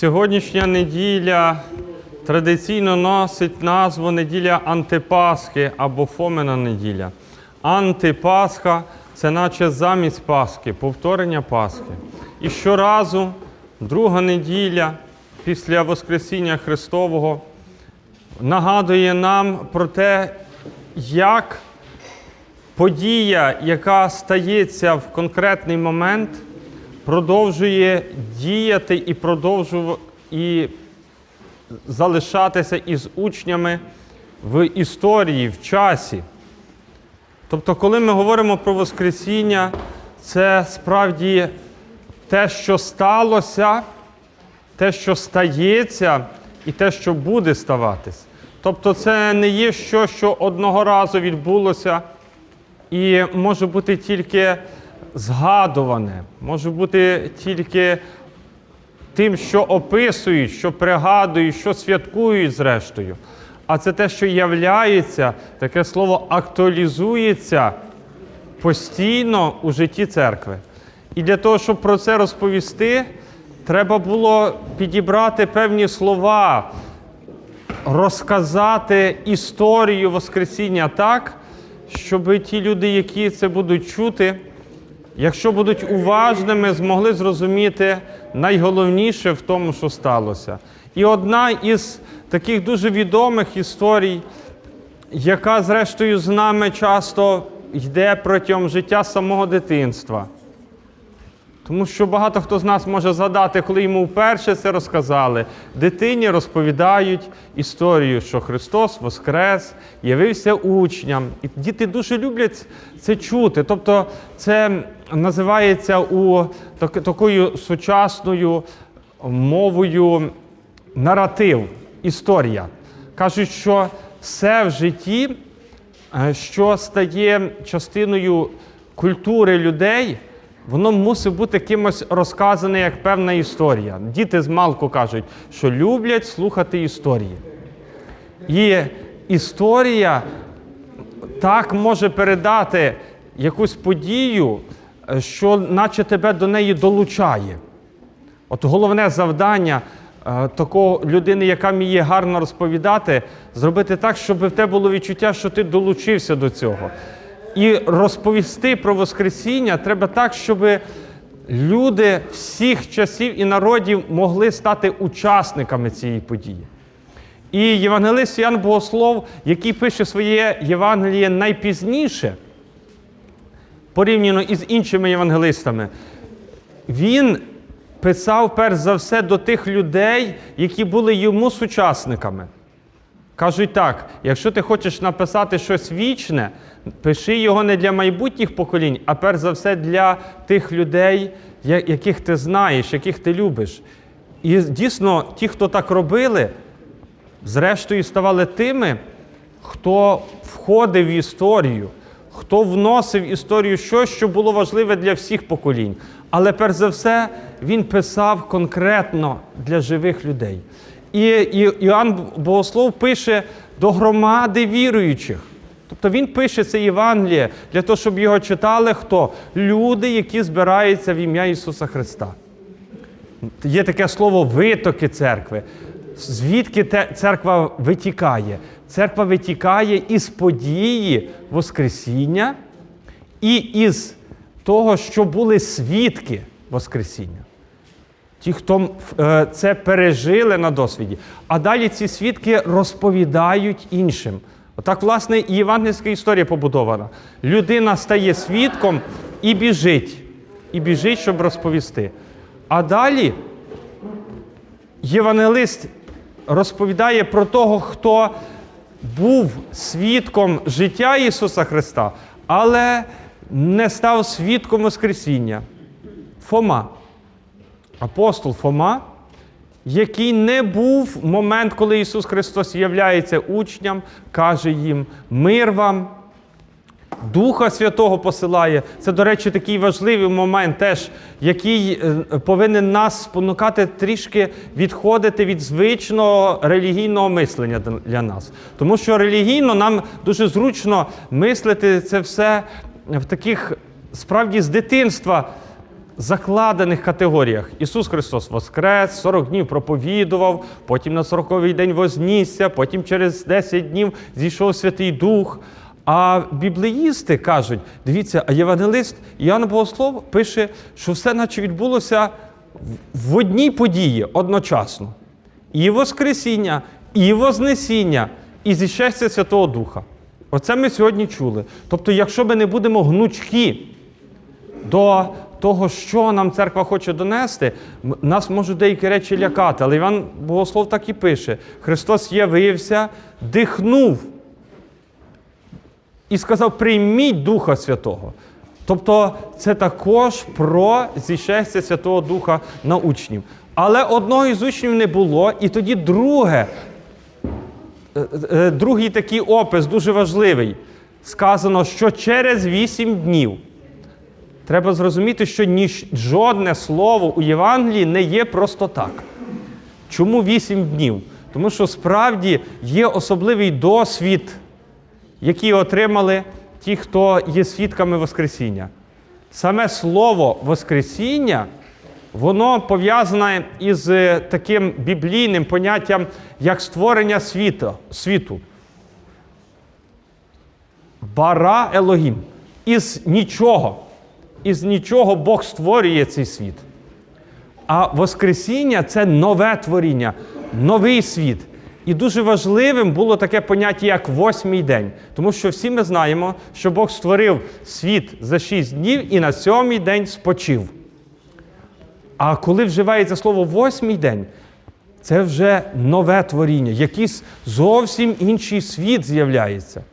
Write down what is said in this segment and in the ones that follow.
Сьогоднішня неділя традиційно носить назву неділя Антипасхи або Фомина неділя. Антипасха це наче замість Пасхи, повторення Пасхи. І щоразу, друга неділя після Воскресіння Христового нагадує нам про те, як подія, яка стається в конкретний момент, продовжує діяти і продовжує і залишатися із учнями в історії, в часі. Тобто, коли ми говоримо про Воскресіння, це справді те, що сталося, те, що стається, і те, що буде ставатись. Тобто, це не є що, що одного разу відбулося і може бути тільки згадуване, може бути тільки тим, що описують, що пригадують, що святкують зрештою. А це те, що являється, таке слово актуалізується постійно у житті церкви. І для того, щоб про це розповісти, треба було підібрати певні слова, розказати історію Воскресіння так, щоб ті люди, які це будуть чути, якщо будуть уважними, змогли зрозуміти найголовніше в тому, що сталося. І одна із таких дуже відомих історій, яка, зрештою, з нами часто йде протягом життя самого дитинства. Тому що багато хто з нас може згадати, коли йому вперше це розказали. Дитині розповідають історію, що Христос Воскрес, явився учням. І діти дуже люблять це чути. Тобто, це називається у так- такою сучасною мовою наратив, історія. Кажуть, що все в житті, е, що стає частиною культури людей, воно мусить бути кимось розказане як певна історія. Діти з малку кажуть, що люблять слухати історії. І історія так може передати якусь подію, е, що наче тебе до неї долучає. От головне завдання е, такого людини, яка вміє гарно розповідати, зробити так, щоб в тебе було відчуття, що ти долучився до цього. І розповісти про Воскресіння треба так, щоб люди всіх часів і народів могли стати учасниками цієї події. І євангелист Ян Богослов, який пише своє Євангеліє найпізніше, порівняно із іншими євангелистами, він писав перш за все до тих людей, які були йому сучасниками. Кажуть так: якщо ти хочеш написати щось вічне, пиши його не для майбутніх поколінь, а перш за все для тих людей, яких ти знаєш, яких ти любиш. І дійсно, ті, хто так робили, зрештою ставали тими, хто входив в історію, хто вносив в історію щось, що було важливе для всіх поколінь. Але перш за все, він писав конкретно для живих людей. І, Іоанн Богослов пише до громади віруючих. Тобто він пише це Євангеліє для того, щоб його читали хто? Люди, які збираються в ім'я Ісуса Христа. Є таке слово витоки церкви. Звідки церква витікає? Церква витікає із події Воскресіння і із того, що були свідки Воскресіння. Ті, хто е, це пережили на досвіді. А далі ці свідки розповідають іншим. Отак, власне, і євангельська історія побудована. Людина стає свідком і біжить. І біжить, щоб розповісти. А далі євангелист розповідає про того, хто був свідком життя Ісуса Христа, але не став свідком Воскресіння. Фома апостол Фома, який не був в момент, коли Ісус Христос являється учням, каже їм: мир вам, Духа Святого посилає. Це, до речі, такий важливий момент, теж, який е, повинен нас спонукати трішки відходити від звичного релігійного мислення для нас. Тому що релігійно нам дуже зручно мислити це все в таких справді з дитинства закладених категоріях. Ісус Христос воскрес, 40 днів проповідував, потім на 40-й день вознісся, потім через 10 днів зійшов Святий Дух. А біблеїсти кажуть: дивіться, а євангелист Іоанн Богослов пише, що все наче відбулося в- одній події одночасно. І Воскресіння, і Вознесіння, і зіщастя Святого Духа. Оце ми сьогодні чули. Тобто, якщо ми не будемо гнучкі до того, що нам церква хоче донести, нас можуть деякі речі лякати. Але Іван Богослов так і пише: Христос явився, дихнув і сказав: прийміть Духа Святого. Тобто це також про зіщастя Святого Духа на учнів. Але одного із учнів не було, і тоді друге, е, е, другий такий опис дуже важливий. Сказано, що через вісім днів. Треба зрозуміти, що ніж, жодне слово у Євангелії не є просто так. Чому вісім днів? Тому що справді є особливий досвід, який отримали ті, хто є свідками Воскресіння. Саме слово Воскресіння, воно пов'язане із е, таким біблійним поняттям, як створення світу. світу. Бара Елогім. Із нічого. Із нічого Бог створює цей світ. А Воскресіння це нове творіння, новий світ. І дуже важливим було таке поняття, як восьмий день. Тому що всі ми знаємо, що Бог створив світ за шість днів і на сьомий день спочив. А коли вживається слово восьмий день, це вже нове творіння, якийсь зовсім інший світ з'являється.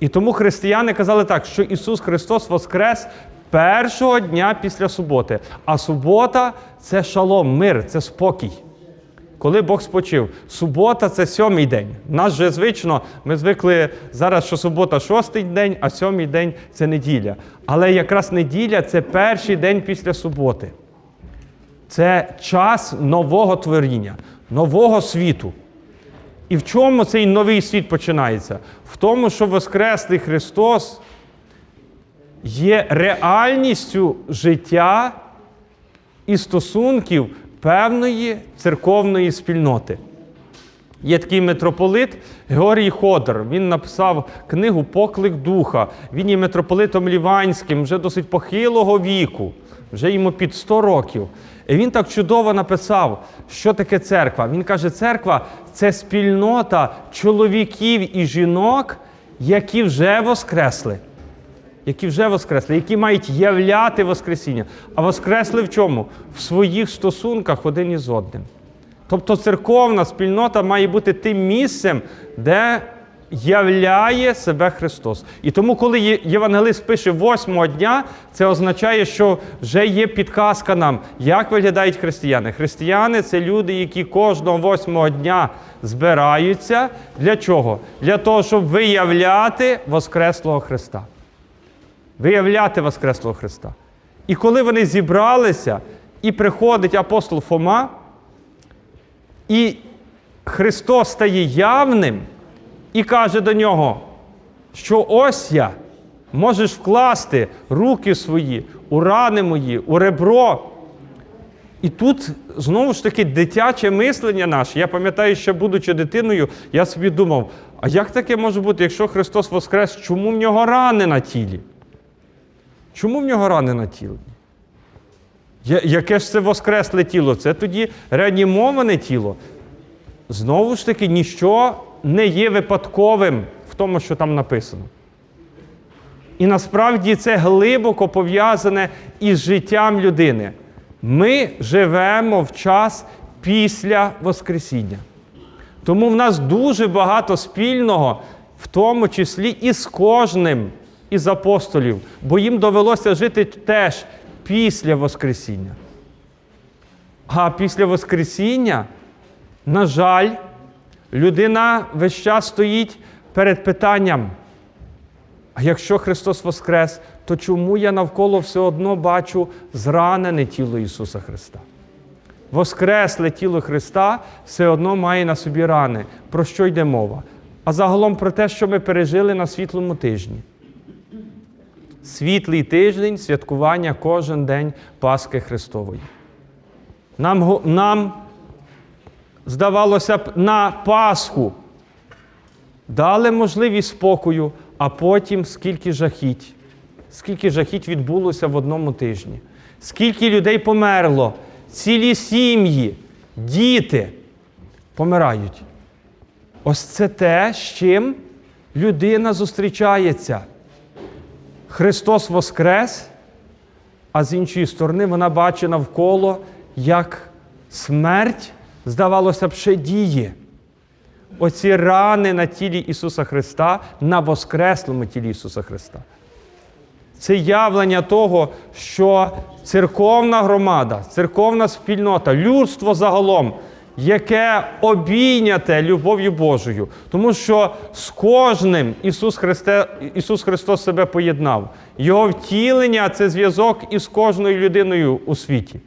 І тому християни казали так, що Ісус Христос воскрес першого дня після суботи. А субота це шалом, мир, це спокій. Коли Бог спочив, субота це сьомий день. Нас же звично, ми звикли зараз, що субота шостий день, а сьомий день це неділя. Але якраз неділя це перший день після суботи. Це час нового творіння, нового світу. І в чому цей новий світ починається? В тому, що Воскреслий Христос є реальністю життя і стосунків певної церковної спільноти. Є такий митрополит Георгій Ходор. Він написав книгу Поклик Духа. Він є митрополитом Ліванським, вже досить похилого віку, вже йому під 100 років. І він так чудово написав, що таке церква. Він каже, церква це спільнота чоловіків і жінок, які вже воскресли. Які вже воскресли, які мають являти Воскресіння. А воскресли в чому? В своїх стосунках один із одним. Тобто церковна спільнота має бути тим місцем, де являє себе Христос. І тому, коли євангелист пише восьмого дня, це означає, що вже є підказка нам, як виглядають християни. Християни це люди, які кожного восьмого дня збираються. Для чого? Для того, щоб виявляти Воскреслого Христа. Виявляти Воскреслого Христа. І коли вони зібралися, і приходить апостол Фома, і Христос стає явним і каже до нього, що ось я, можеш вкласти руки свої у рани мої, у ребро. І тут знову ж таки дитяче мислення наше. Я пам'ятаю, що будучи дитиною, я собі думав, а як таке може бути, якщо Христос Воскрес, чому в нього рани на тілі? Чому в нього рани на тілі? Яке ж це воскресле тіло? Це тоді реанімоване тіло. Знову ж таки, ніщо не є випадковим в тому, що там написано. І насправді це глибоко пов'язане із життям людини. Ми живемо в час після Воскресіння. Тому в нас дуже багато спільного, в тому числі і з кожним із апостолів, бо їм довелося жити теж після Воскресіння. А після Воскресіння, на жаль, людина весь час стоїть перед питанням. А якщо Христос Воскрес, то чому я навколо все одно бачу зранене тіло Ісуса Христа? Воскресле тіло Христа все одно має на собі рани. Про що йде мова? А загалом про те, що ми пережили на світлому тижні. Світлий тиждень святкування кожен день Пасхи Христової. Нам, нам здавалося б, на Пасху дали можливість спокою, а потім скільки жахіть. Скільки жахіть відбулося в одному тижні. Скільки людей померло, цілі сім'ї, діти помирають. Ось це те, з чим людина зустрічається. Христос Воскрес, а з іншої сторони, вона бачить навколо, як смерть, здавалося б, ще діє. Оці рани на тілі Ісуса Христа, на воскреслому тілі Ісуса Христа. Це явлення того, що церковна громада, церковна спільнота, людство загалом, яке обійняте любов'ю Божою. Тому що з кожним Ісус, Христе, Ісус Христос себе поєднав. Його втілення це зв'язок із кожною людиною у світі.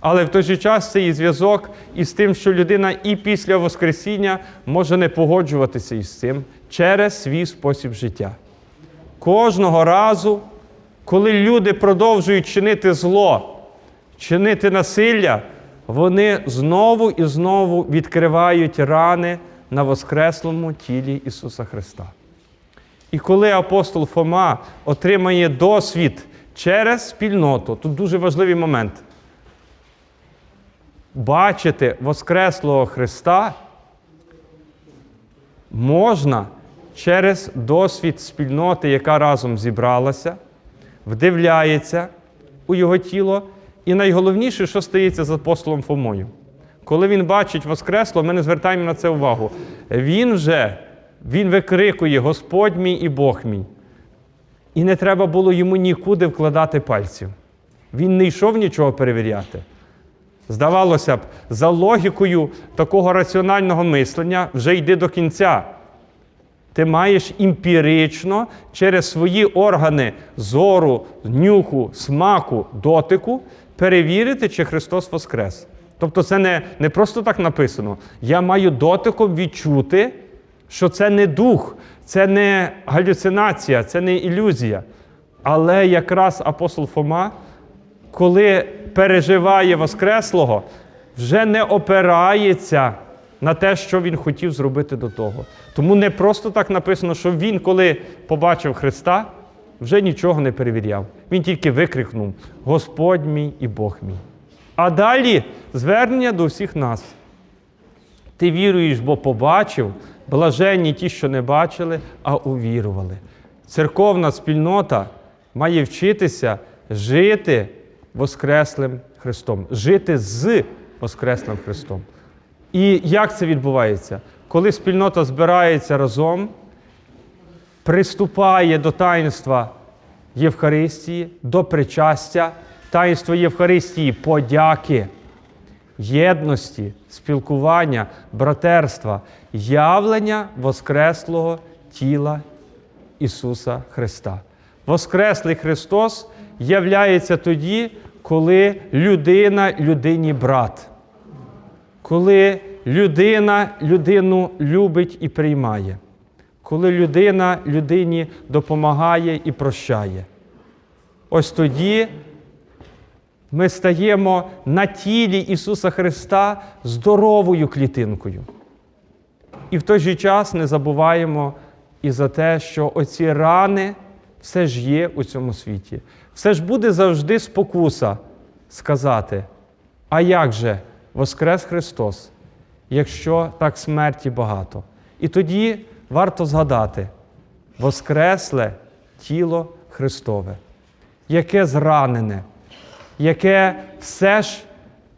Але в той же час це і зв'язок із тим, що людина і після Воскресіння може не погоджуватися із цим через свій спосіб життя. Кожного разу, коли люди продовжують чинити зло, чинити насилля, вони знову і знову відкривають рани на воскреслому тілі Ісуса Христа. І коли апостол Фома отримає досвід через спільноту, тут дуже важливий момент. Бачити Воскреслого Христа можна через досвід спільноти, яка разом зібралася, вдивляється у його тіло. І найголовніше, що стається з апостолом Фомою. Коли він бачить Воскресло, ми не звертаємо на це увагу. Він вже він викрикує Господь мій і Бог мій. І не треба було йому нікуди вкладати пальців. Він не йшов нічого перевіряти. Здавалося б, за логікою такого раціонального мислення вже йди до кінця. Ти маєш емпірично через свої органи зору, нюху, смаку, дотику перевірити, чи Христос Воскрес. Тобто це не, не просто так написано. Я маю дотиком відчути, що це не дух, це не галюцинація, це не ілюзія. Але якраз апостол Фома, коли переживає Воскреслого, вже не опирається на те, що він хотів зробити до того. Тому не просто так написано, що він, коли побачив Христа, вже нічого не перевіряв. Він тільки викрикнув: Господь мій і Бог мій. А далі звернення до всіх нас. Ти віруєш, бо побачив, блаженні ті, що не бачили, а увірували. Церковна спільнота має вчитися жити Воскреслим Христом, жити з Воскреслим Христом. І як це відбувається? Коли спільнота збирається разом, приступає до таїнства Євхаристії, до причастя, таїнство Євхаристії, подяки, єдності, спілкування, братерства, явлення Воскреслого тіла Ісуса Христа. Воскреслий Христос являється тоді, коли людина людині брат. Коли людина людину любить і приймає, коли людина людині допомагає і прощає. Ось тоді ми стаємо на тілі Ісуса Христа здоровою клітинкою. І в той же час не забуваємо і за те, що оці рани все ж є у цьому світі. Все ж буде завжди спокуса сказати, а як же Воскрес Христос, якщо так смерті багато? І тоді варто згадати Воскресле тіло Христове, яке зранене, яке все ж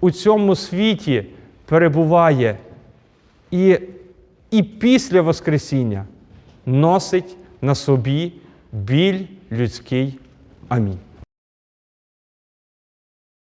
у цьому світі перебуває і, і після Воскресіння носить на собі біль людський. Амінь.